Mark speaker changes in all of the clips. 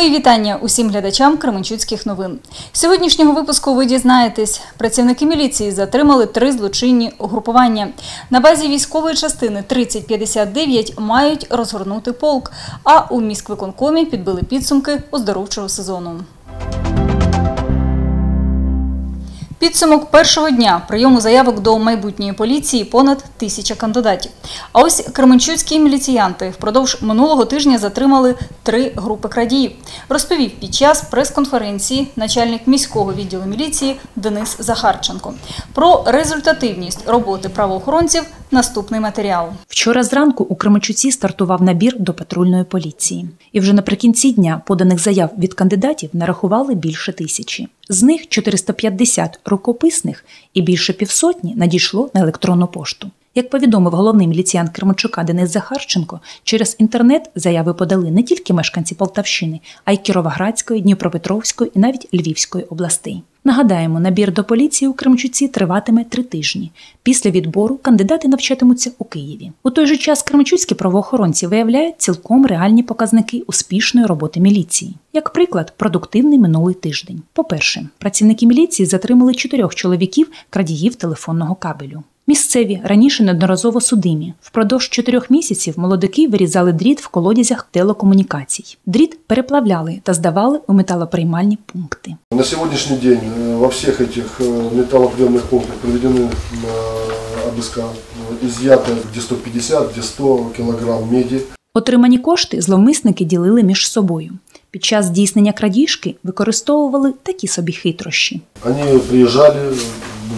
Speaker 1: Мої вітання усім глядачам Кременчуцьких новин. Сьогоднішнього випуску ви дізнаєтесь, працівники міліції затримали три злочинні угрупування. На базі військової частини 3059 мають розгорнути полк, а у міськвиконкомі підбили підсумки оздоровчого сезону. Підсумок першого дня прийому заявок до майбутньої поліції понад тисяча кандидатів. А ось кременчуцькі міліціянти впродовж минулого тижня затримали три групи крадіїв. Розповів під час прес-конференції начальник міського відділу міліції Денис Захарченко. Про результативність роботи правоохоронців наступний матеріал.
Speaker 2: Вчора зранку у Кременчуці стартував набір до патрульної поліції. І вже наприкінці дня поданих заяв від кандидатів нарахували більше тисячі. З них 450 рукописних і більше півсотні надійшло на електронну пошту. Як повідомив головний міліціян Кременчука Денис Захарченко, через інтернет заяви подали не тільки мешканці Полтавщини, а й Кіровоградської, Дніпропетровської і навіть Львівської областей. Нагадаємо, набір до поліції у Кремчуці триватиме три тижні. Після відбору кандидати навчатимуться у Києві. У той же час кремчуцькі правоохоронці виявляють цілком реальні показники успішної роботи міліції. Як приклад, продуктивний минулий тиждень. По-перше, працівники міліції затримали чотирьох чоловіків крадіїв телефонного кабелю. Місцеві раніше неодноразово судимі. Впродовж чотирьох місяців молодики вирізали дріт в колодязях телекомунікацій. Дріт переплавляли та здавали у металоприймальні пункти.
Speaker 3: На сегодняшний день э, во всех этих э, металлоприемных пунктах проведены э, обыска, э, изъято где 150, где 100 килограмм меди.
Speaker 2: Отримані кошти зловмисники ділили між собою. Під час здійснення крадіжки використовували такі собі хитрощі.
Speaker 3: Они приезжали,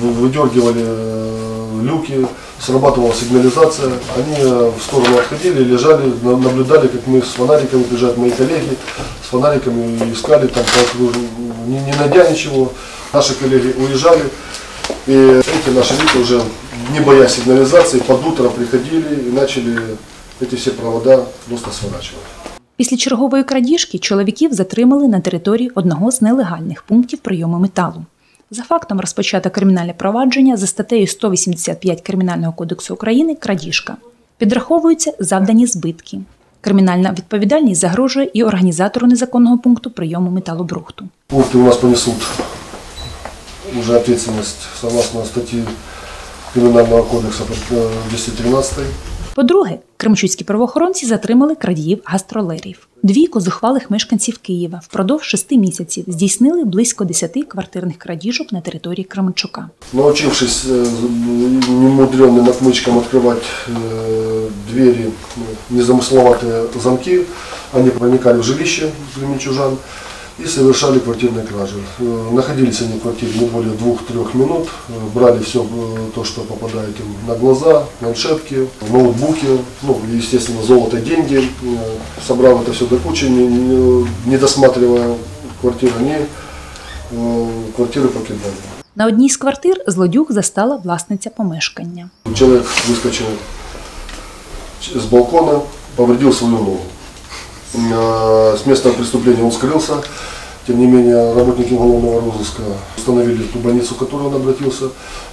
Speaker 3: вы- выдергивали э, люки, срабатывала сигнализация, они э, в сторону отходили, лежали, на- наблюдали, как мы с фонариками, приезжают мои коллеги, с фонариками искали, там, по окружу, не, не найдя ничего. Наши коллеги уезжали, и эти наши люди уже, не боясь сигнализации, под утро приходили и начали эти все провода просто сворачивать.
Speaker 2: Після чергової крадіжки чоловіків затримали на території одного з нелегальних пунктів прийому металу. За фактом розпочато кримінальне провадження за статтею 185 Кримінального кодексу України крадіжка. Підраховуються завдані збитки. Кримінальна відповідальність загрожує і організатору незаконного пункту прийому металобрухту.
Speaker 3: Пункты у нас понесут уже ответственность согласно статьи Криминального кодекса э, 213.
Speaker 2: По-друге, кримчуцькі правоохоронці затримали крадіїв гастролерів. Двійко зухвалих мешканців Києва впродовж шести місяців здійснили близько 10 квартирних крадіжок на території Кременчука.
Speaker 3: Научившись э, немудренным отмычкам открывать э, двери, ну, незамысловатые замки, они проникали в жилище кременчужан и совершали квартирные кражи. Э, Находились они в квартире не более двух-трех минут, э, брали все то, что попадает им на глаза, планшетки, ноутбуки, ну и, естественно, золото, деньги. Э, Собрав это все до кучи, не, не- не досматривая квартиру, они э, квартиры покидали.
Speaker 2: На одній з квартир злодюг застала власниця помешкання.
Speaker 3: Человек выскочил ч- с балкона, повредил свою ногу. Э, С места преступления он скрылся. Тем не менее, работники уголовного розыска установили ту больницу, в которую он обратился,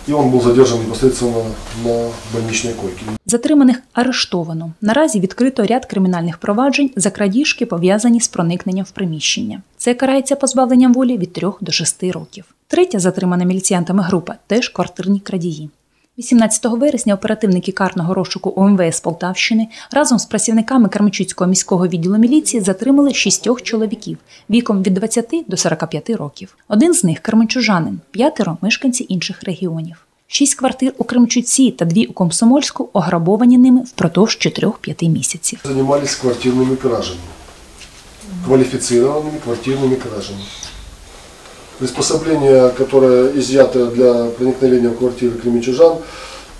Speaker 3: и он был задержан непосредственно на больничной койке.
Speaker 2: Затриманих арештовано. Наразі відкрито ряд кримінальних проваджень за крадіжки, пов'язані з проникненням в приміщення. Це карається позбавленням волі від 3 до 6 років. Третя затримана міліціянтами група теж квартирні крадії. 18 вересня оперативники карного розшуку ОМВС Полтавщини разом з працівниками Кременчуцького міського відділу міліції затримали шістьох чоловіків віком від 20 до 45 років. Один з них кременчужанин, п'ятеро мешканці інших регіонів. Шість квартир у Кремчуці та дві у Комсомольську ограбовані ними впродовж 4-5 місяців.
Speaker 3: Занимались квартирными кражами, квалифицированными квартирными кражами. Приспособление, которое изъято для проникновения в квартиры кременчужан,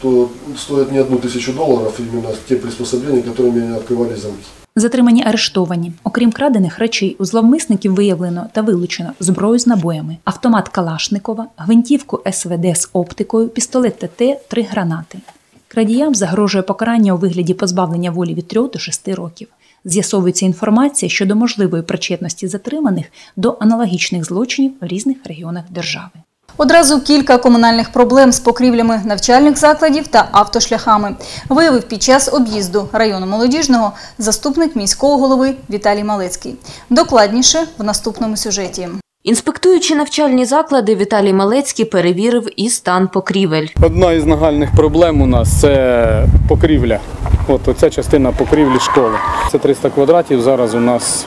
Speaker 3: то стоит не одну тысячу долларов, именно те приспособления, которыми они открывали замки.
Speaker 2: Затримані арештовані. Окрім крадених речей, у зловмисників виявлено та вилучено зброю з набоями, автомат Калашникова, гвинтівку СВД з оптикою, пістолет ТТ, три гранати. Крадіям загрожує покарання у вигляді позбавлення волі від 3 до 6 років. З'ясовується інформація щодо можливої причетності затриманих до аналогічних злочинів в різних регіонах держави.
Speaker 1: Одразу кілька комунальних проблем з покрівлями навчальних закладів та автошляхами виявив під час об'їзду району молодіжного заступник міського голови Віталій Малецький. Докладніше в наступному сюжеті.
Speaker 4: Інспектуючи навчальні заклади, Віталій Малецький перевірив і стан покрівель.
Speaker 5: Одна із нагальних проблем у нас це покрівля. От оця частина покрівлі школи. Це 300 квадратів. Зараз у нас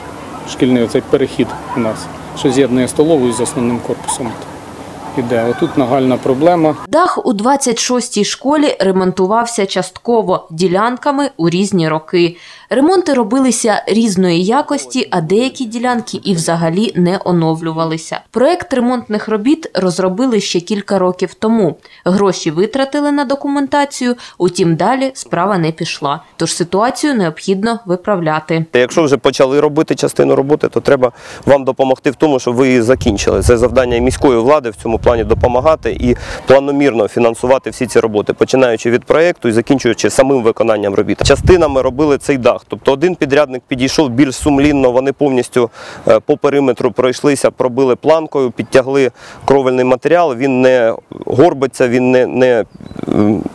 Speaker 5: шкільний оцей перехід у нас, що з'єднує столову з основним корпусом. Іде. Отут нагальна проблема.
Speaker 4: Дах у 26-й школі ремонтувався частково ділянками у різні роки. Ремонти робилися різної якості, а деякі ділянки і взагалі не оновлювалися. Проект ремонтних робіт розробили ще кілька років тому. Гроші витратили на документацію, утім далі справа не пішла. Тож ситуацію необхідно виправляти.
Speaker 6: Якщо вже почали робити частину роботи, то треба вам допомогти в тому, щоб ви її закінчили. Це завдання міської влади в цьому плані допомагати і планомірно фінансувати всі ці роботи, починаючи від проєкту і закінчуючи самим виконанням робіт. Частинами робили цей дах. Тобто один підрядник підійшов більш сумлінно, вони повністю е, по периметру пройшлися, пробили планкою, підтягли кровельний матеріал. Він не горбиться, він не, не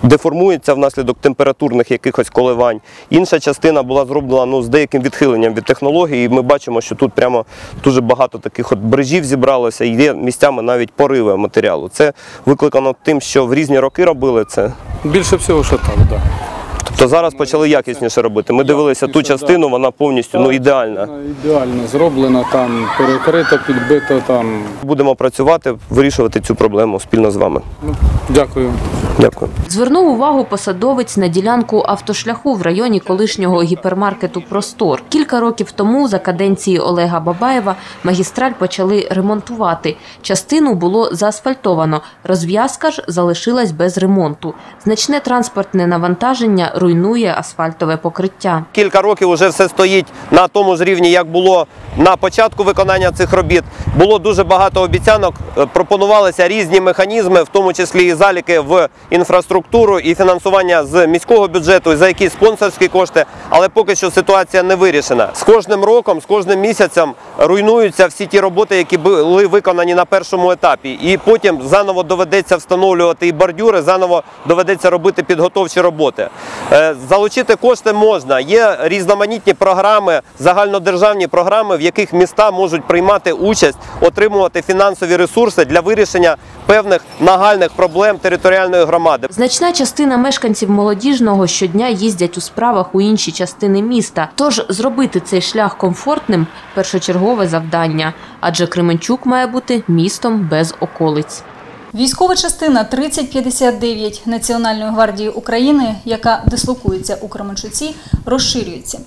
Speaker 6: деформується внаслідок температурних якихось коливань. Інша частина була зроблена ну, з деяким відхиленням від технології. І ми бачимо, що тут прямо дуже багато таких от брижів зібралося, і є місцями навіть пориви матеріалу. Це викликано тим, що в різні роки робили це.
Speaker 5: Більше всього, що так, так.
Speaker 6: Тобто зараз почали якісніше робити. Ми дивилися ту частину, вона повністю ну, ідеальна.
Speaker 5: Ідеально зроблена, там перекрито, підбито. Там.
Speaker 6: Будемо працювати, вирішувати цю проблему спільно з вами.
Speaker 5: Ну, дякую.
Speaker 6: Дякую.
Speaker 4: Звернув увагу посадовець на ділянку автошляху в районі колишнього гіпермаркету Простор. Кілька років тому, за каденції Олега Бабаєва, магістраль почали ремонтувати. Частину було заасфальтовано. Розв'язка ж залишилась без ремонту. Значне транспортне навантаження руйнує асфальтове покриття.
Speaker 6: Кілька років вже все стоїть на тому ж рівні, як було на початку виконання цих робіт. Було дуже багато обіцянок. е, Пропонувалися різні механізми, в тому числі і заліки в інфраструктуру і фінансування з міського бюджету, за якісь спонсорські кошти. Але поки що ситуація не вирішена. З кожним роком, з кожним місяцем руйнуються всі ті роботи, які були виконані на першому етапі. І потім заново доведеться встановлювати і бордюри, заново доведеться робити підготовчі роботи. Е, Залучити кошти можна. Є різноманітні програми, загальнодержавні програми, в яких міста можуть приймати участь, отримувати фінансові ресурси для вирішення певних нагальних проблем територіальної громади.
Speaker 4: Значна частина мешканців молодіжного щодня їздять у справах у інші частини міста. Тож зробити цей шлях комфортним першочергове завдання, адже Кременчук має бути містом без околиць.
Speaker 1: Військова частина 3059 Національної гвардії України, яка дислокується у Кременчуці, розширюється.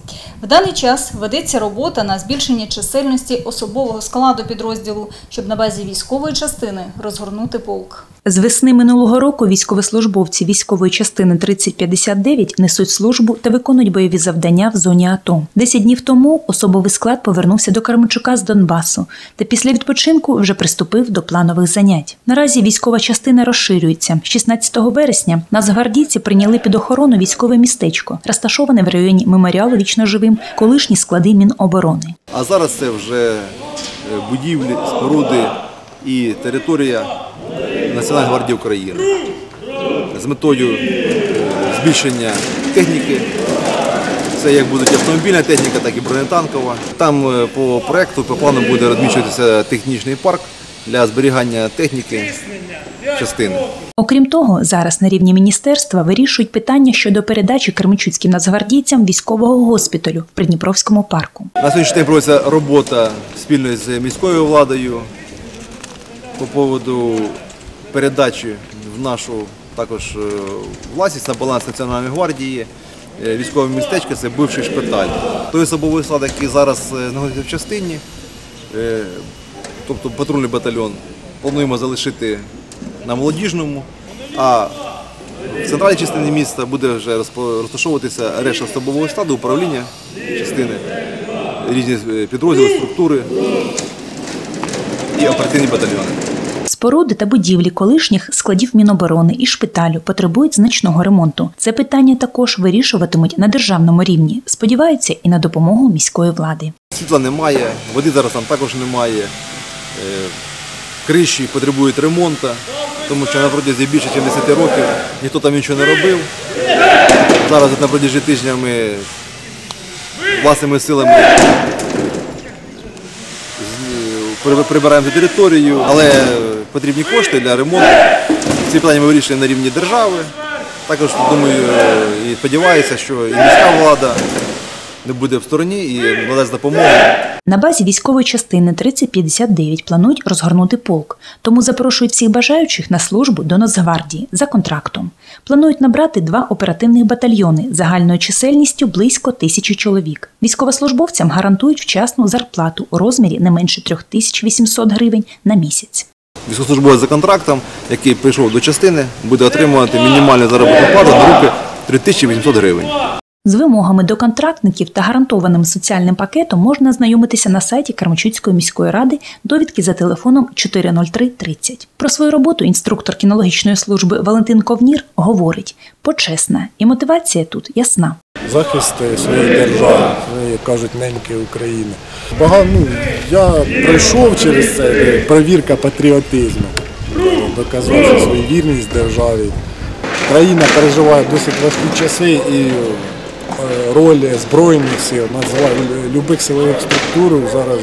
Speaker 1: В даний час ведеться робота на збільшення чисельності особового складу підрозділу, щоб на базі військової частини розгорнути полк.
Speaker 2: З весни минулого року військовослужбовці військової частини 3059 несуть службу та виконують бойові завдання в зоні АТО. Десять днів тому особовий склад повернувся до Карменчука з Донбасу та після відпочинку вже приступив до планових занять. Наразі військова частина розширюється. 16 вересня нацгвардійці прийняли під охорону військове містечко, розташоване в районі меморіалу вічно живим, колишні склади Міноборони.
Speaker 7: А зараз це вже е, будівлі, споруди і територія Національної гвардії України з метою е, збільшення техніки. Це як будуть автомобільна техніка, так і бронетанкова. Там е, по проекту, по плану буде розміщуватися технічний парк для зберігання техніки частини.
Speaker 2: Окрім того, зараз на рівні міністерства вирішують питання щодо передачі кермичуцьким нацгвардійцям військового госпіталю в Придніпровському парку.
Speaker 7: На сьогоднішній день проводиться робота спільно з міською владою по поводу передачі в нашу також е, власність на баланс Національної гвардії. е, Військове містечко це бивший шпиталь. Той особовий склад, який зараз е, знаходиться в частині, тобто патрульний батальйон, плануємо залишити на молодіжному, а в центральній частині міста буде вже розташовуватися решта особового складу, управління частини, різні підрозділи, структури і оперативні батальйони.
Speaker 2: Споруди та будівлі колишніх складів Міноборони і шпиталю потребують значного ремонту. Це питання також вирішуватимуть на державному рівні. Сподіваються і на допомогу міської влади.
Speaker 7: Світла немає, води зараз там також немає. Е, криші потребують ремонту, тому що на протязі більше ніж 10 років ніхто там нічого не робив. Зараз на протязі тижня ми власними силами при- прибираємо цю територію, але потрібні кошти для ремонту. Ці питання ми вирішуємо на рівні держави. Також думаю і сподіваюся, що і міська влада не буде в стороні і надасть допомогу.
Speaker 2: На базі військової частини 3059 планують розгорнути полк, тому запрошують всіх бажаючих на службу до Нацгвардії за контрактом. Планують набрати два оперативних батальйони загальною чисельністю близько тисячі чоловік. Військовослужбовцям гарантують вчасну зарплату у розмірі не менше 3800 гривень на місяць.
Speaker 7: Військовослужбовець за контрактом, який прийшов до частини, буде отримувати мінімальну заробітну плату на руки 3800 гривень.
Speaker 2: З вимогами до контрактників та гарантованим соціальним пакетом можна ознайомитися на сайті Кармачуцької міської ради довідки за телефоном 40330. Про свою роботу інструктор кінологічної служби Валентин Ковнір говорить: почесна і мотивація тут ясна.
Speaker 8: захист е, своєї держави, своєї кажуть неньки України. Багато, ну, я пройшов через це е, перевірка патріотизму, е, доказав свою вірність державі. Країна переживає досить важкі часи і роль збройних сил, любих силових структур зараз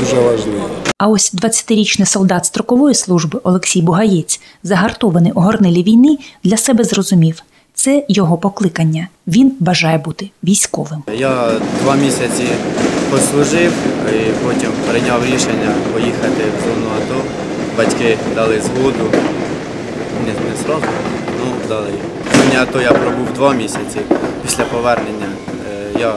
Speaker 8: дуже важлива.
Speaker 2: А ось 20-річний солдат строкової служби Олексій Бугаєць, загартований у горнилі війни, для себе зрозумів. Це його покликання. Він бажає бути військовим.
Speaker 9: Я два місяці послужив і потім прийняв рішення поїхати в зону АТО. Батьки дали згоду. Не, не сразу, ну дали. В то я пробув два місяці. Після повернення е, я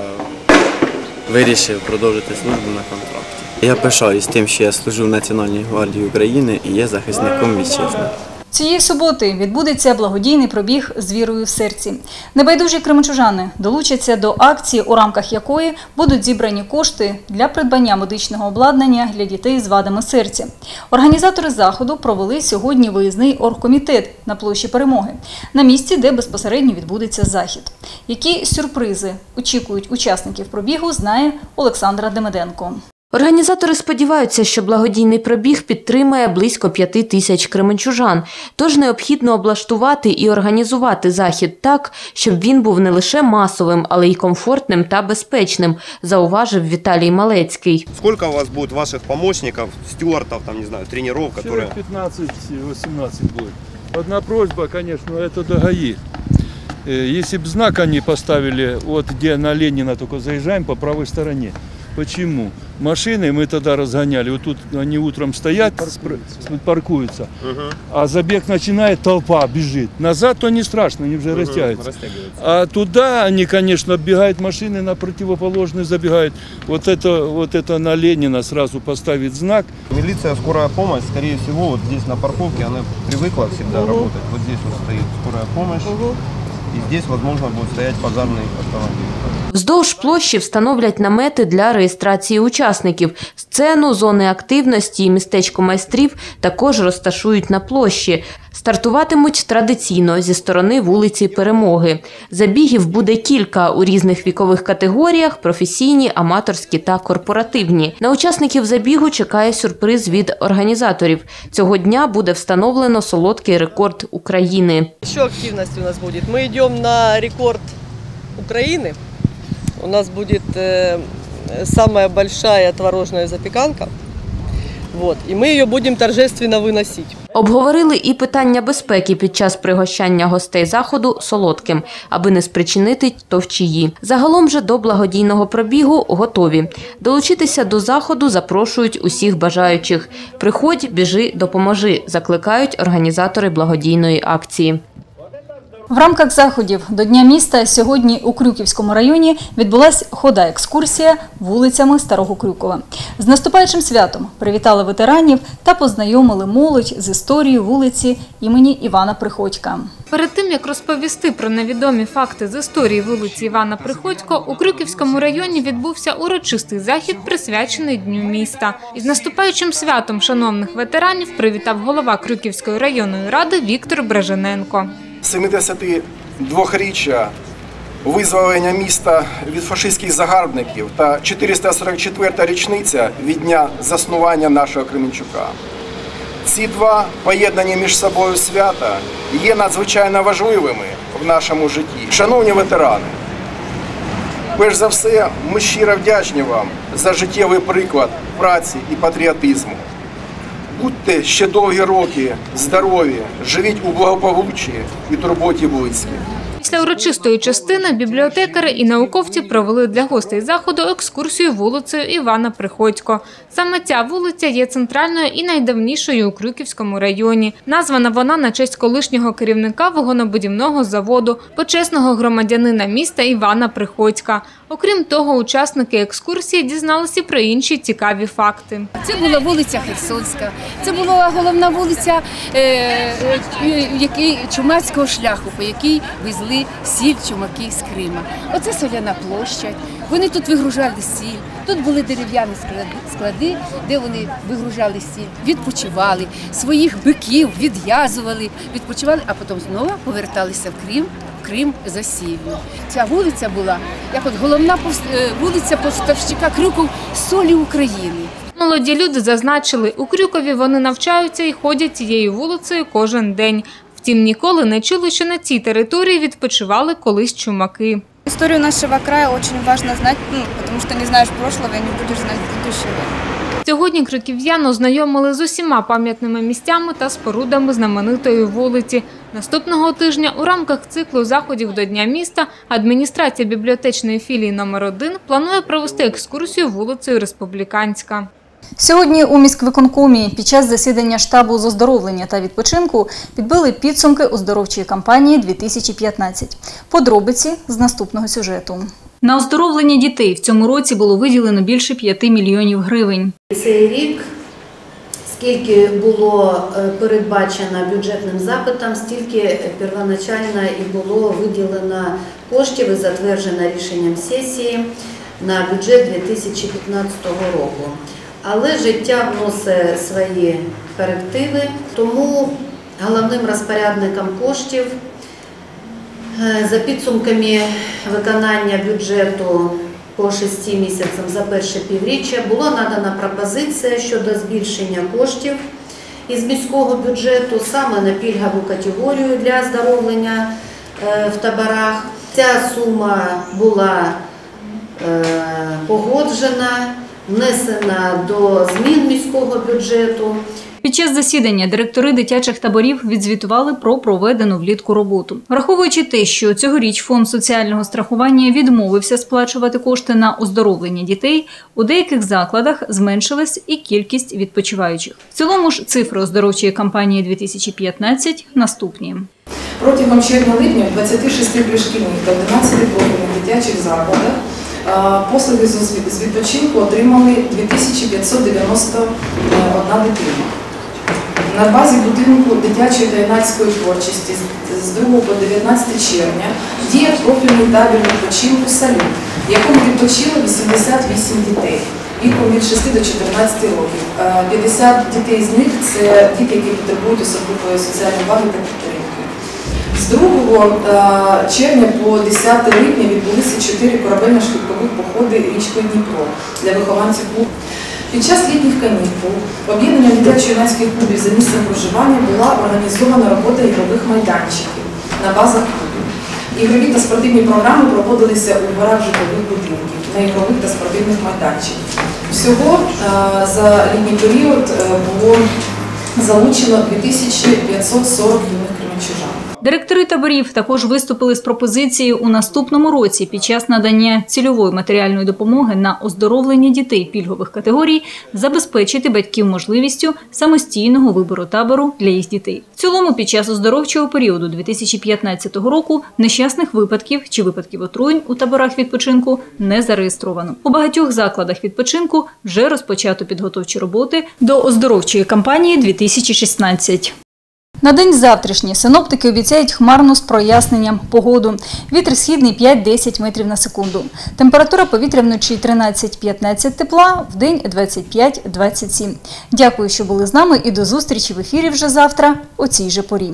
Speaker 9: вирішив продовжити службу на контракті. Я пишаюсь тим, що я служу в Національній гвардії України і є захисником вітчизни.
Speaker 1: Цієї суботи відбудеться благодійний пробіг з вірою в серці. Небайдужі кременчужани долучаться до акції, у рамках якої будуть зібрані кошти для придбання медичного обладнання для дітей з вадами серця. Організатори заходу провели сьогодні виїзний оргкомітет на площі перемоги, на місці, де безпосередньо відбудеться захід. Які сюрпризи очікують учасників пробігу, знає Олександра Демиденко.
Speaker 4: Організатори сподіваються, що благодійний пробіг підтримає близько п'яти тисяч кременчужан. Тож необхідно облаштувати і організувати захід так, щоб він був не лише масовим, але й комфортним та безпечним, зауважив Віталій Малецький.
Speaker 6: Сколько у вас будет ваших помощников, стюартов, там, не знаю, тренеров, которые...
Speaker 10: Человек 15-18 будет. Одна просьба, конечно, это до ГАИ. Э, Если бы знак они поставили, вот где на Ленина только заезжаем, по правой стороне. Почему? Машины мы тогда разгоняли, вот тут они утром стоят, с- паркуются, а забег начинает, толпа бежит. Назад то не страшно, они уже растягиваются. А туда они, конечно, оббегают машины на противоположный забегают. Вот это, вот это на Ленина сразу поставить знак,
Speaker 6: Милиция, скорая помощь, скорее всего, вот здесь на парковке, она привыкла всегда работать. Вот здесь вот стоит скорая помощь, и здесь, возможно, будет стоять пожарный автомобиль.
Speaker 4: Вздовж площі встановлять намети для реєстрації учасників. Сцену, зони активності і містечко майстрів також розташують на площі. Стартуватимуть традиційно зі сторони вулиці Перемоги. Забігів буде кілька у різних вікових категоріях: професійні, аматорські та корпоративні. На учасників забігу чекає сюрприз від організаторів. Цього дня буде встановлено солодкий рекорд України.
Speaker 11: Еще активность у нас будет. Мы идем на рекорд Украины. У нас будет э, самая большая творожная запеканка. Вот. И мы ее будем торжественно выносить.
Speaker 4: Обговорили і питання безпеки під час пригощання гостей заходу солодким, аби не спричинити товчії. Загалом же до благодійного пробігу готові. Долучитися до заходу запрошують усіх бажаючих. Приходь, біжи, допоможи, закликають організатори благодійної акції.
Speaker 1: В рамках заходів до Дня міста сьогодні у Крюківському районі відбулася хода екскурсія вулицями Старого Крюкова. З наступаючим святом привітали ветеранів та познайомили молодь з історією вулиці імені Івана Приходька.
Speaker 12: Перед тим як розповісти про невідомі факти з історії вулиці Івана Приходько, у Крюківському районі відбувся урочистий захід, присвячений Дню міста. Із наступаючим святом шановних ветеранів привітав голова Крюківської районної ради Віктор Брежененко.
Speaker 13: 72-річчя визволення міста від фашистських загарбників та 444-та річниця від дня заснування нашого Кременчука. Ці два поєднані між собою свята є надзвичайно важливими в нашому житті. Шановні ветерани, перш за все, ми щиро вдячні вам за життєвий приклад праці і патріотизму. Будьте ще довгі роки здорові, живіть у благополуччі і турботі близьких.
Speaker 12: Після урочистої частини бібліотекари і науковці провели для гостей заходу екскурсію вулицею Івана Приходько. Саме ця вулиця є центральною і найдавнішою у Крюківському районі. Названа вона на честь колишнього керівника вагонобудівного заводу, почесного громадянина міста Івана Приходька. Окрім того, учасники екскурсії дізналися про інші цікаві факти.
Speaker 14: Це була вулиця Херсонська, це була головна вулиця е, е, який, чумацького шляху, по якій везли сіль чумаки з Крима. Оце соляна площадь. Вони тут вигружали сіль. Тут були дерев'яні склади, де вони вигружали сіль, відпочивали, своїх биків відв'язували, відпочивали, а потім знову поверталися в Крим. В Крим. Ця вулиця була як от головна е, вулиця поставщика крюків солі України.
Speaker 12: Молоді люди зазначили, у Крюкові вони навчаються і ходять цією вулицею кожен день. Втім, ніколи не чули, що на цій території відпочивали колись чумаки.
Speaker 15: Историю нашего края очень важно знать, ну, потому что не знаешь прошлого и не будешь знать будущего.
Speaker 12: Сьогодні крюків'ян ознайомили з усіма пам'ятними місцями та спорудами знаменитої вулиці. Наступного тижня у рамках циклу заходів до Дня міста адміністрація бібліотечної філії номер 1 планує провести екскурсію вулицею Республіканська.
Speaker 1: Сьогодні у міськвиконкомі під час засідання штабу з оздоровлення та відпочинку підбили підсумки оздоровчої кампанії 2015. Подробиці з наступного сюжету. На оздоровлення дітей в цьому році було виділено більше 5 мільйонів гривень.
Speaker 16: Цей рік, скільки було е, передбачено бюджетним запитом, стільки первоначально і було виділено коштів і затверджено рішенням сесії на бюджет 2015 року. Але життя вносить свої корективи, тому головним розпорядником коштів Е, За підсумками виконання бюджету по шести місяцям за перше півріччя було надана пропозиція щодо збільшення коштів із міського бюджету саме на пільгову категорію для оздоровлення е, в таборах. Ця сума була е, погоджена, внесена до змін міського бюджету.
Speaker 1: Під час засідання директори дитячих таборів відзвітували про проведену влітку роботу. Враховуючи те, що цьогоріч фонд соціального страхування відмовився сплачувати кошти на оздоровлення дітей, у деяких закладах зменшилась і кількість відпочиваючих. В цілому ж цифри оздоровчої кампанії 2015 наступні.
Speaker 17: Протягом червня-липня в 26 пришкільних та 11 профільних дитячих закладах е, послуги з з відпочинку отримали 2591 дитина. На базі будинку дитячої та юнацької творчості з- з 2 по 19 червня діє профільний табір відпочинку «Салют», в якому відпочило 88 дітей віком від 6 до 14 років. Е, 50 дітей з них це діти, які потребують особливої соціальної уваги та підтримки. З 2 е, червня по 10 липня відбулися чотири корабельно-швидкових походи річкою Дніпро для вихованців клубу. Під час літніх канікул об'єднанням дитячо-юнацьких клубів за місцем проживання була організована робота ігрових майданчиків на базах клубів. Ігрові та спортивні програми проводилися у дворах житлових будинків на ігрових та спортивних майданчиках. Всього е, за літній період е, було залучено 2540 юних кременчужан.
Speaker 1: Директори таборів також виступили з пропозицією у наступному році під час надання цільової матеріальної допомоги на оздоровлення дітей пільгових категорій забезпечити батьків можливістю самостійного вибору табору для їх дітей. В цілому, під час оздоровчого періоду 2015 року нещасних випадків чи випадків отруєнь у таборах відпочинку не зареєстровано. У багатьох закладах відпочинку вже розпочато підготовчі роботи до оздоровчої кампанії 2016. На день завтрашній синоптики обіцяють хмарну з проясненням погоду. Вітер східний 5-10 метрів на секунду. Температура повітря вночі 13-15 тепла, в день 25-27. Дякую, що були з нами і до зустрічі в ефірі вже завтра о цій же порі.